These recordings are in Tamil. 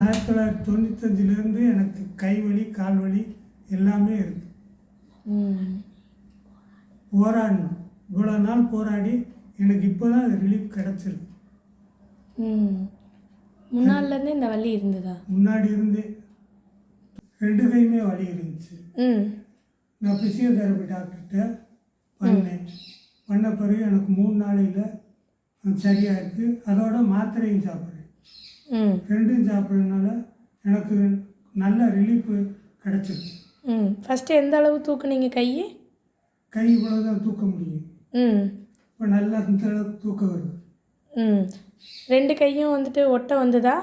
ஆயிரத்தி தொள்ளாயிரத்தி தொண்ணூத்தஞ்சிலேருந்து எனக்கு கை வலி கால் வலி எல்லாமே இருக்குது போராடணும். இவ்வளோ நாள் போராடி எனக்கு இப்போ தான் அது ரிலீஃப் கிடச்சிருக்கு. ம். முன்னாடிலேருந்தே இந்த வலி இருந்ததா? முன்னாடி இருந்து ரெண்டு கையுமே வலி இருந்துச்சு. ம். நான் ஃபிசியோதெரபி டாக்டர்கிட்ட பண்ணேன். பண்ண பிறகு எனக்கு மூணு நாளையில் சரியாக இருக்குது அதோட மாத்திரையும் சாப்பிட்றேன். ரெண்டும் சாப்பிட்றதுனால எனக்கு நல்ல ரிலீஃப் கிடச்சிருக்கு. ம். ஃபஸ்ட்டு எந்த அளவு தூக்குனீங்க கை? கை இவ்வளோ தான் தூக்க முடியும். ம். இப்போ நல்லா இந்த அளவுக்கு தூக்கம் வருது. ம். ரெண்டு கையும் வந்துட்டு ஒட்ட வந்ததா?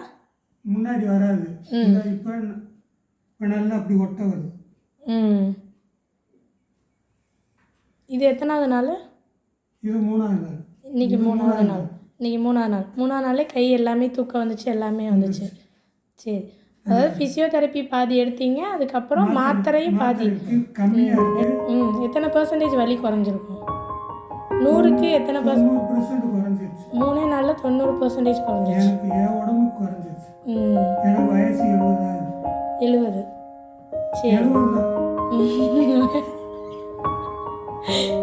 முன்னாடி வராது. இப்போ இப்போ நல்லா அப்படி ஒட்ட வருது. ம். இது எத்தனாவது நாள்? இது மூணாவது நாள். இன்னைக்கு மூணாவது நாள். இன்னைக்கு மூணாவது நாள். மூணாவது நாளே கை எல்லாமே தூக்கம் வந்துச்சு எல்லாமே வந்துச்சு. சரி. அதாவது ஃபிசியோதெரப்பி பாதி எடுத்தீங்க அதுக்கப்புறம் மாத்திரையும் பாதி. ம் எத்தனை பர்சன்டேஜ் வலி குறைஞ்சிருக்கும்? நூறுக்கு எத்தனை பர்சன்ட் மூணே நாளில் தொண்ணூறு பர்சன்டேஜ் எழுபதாவது எழுபது. சரி.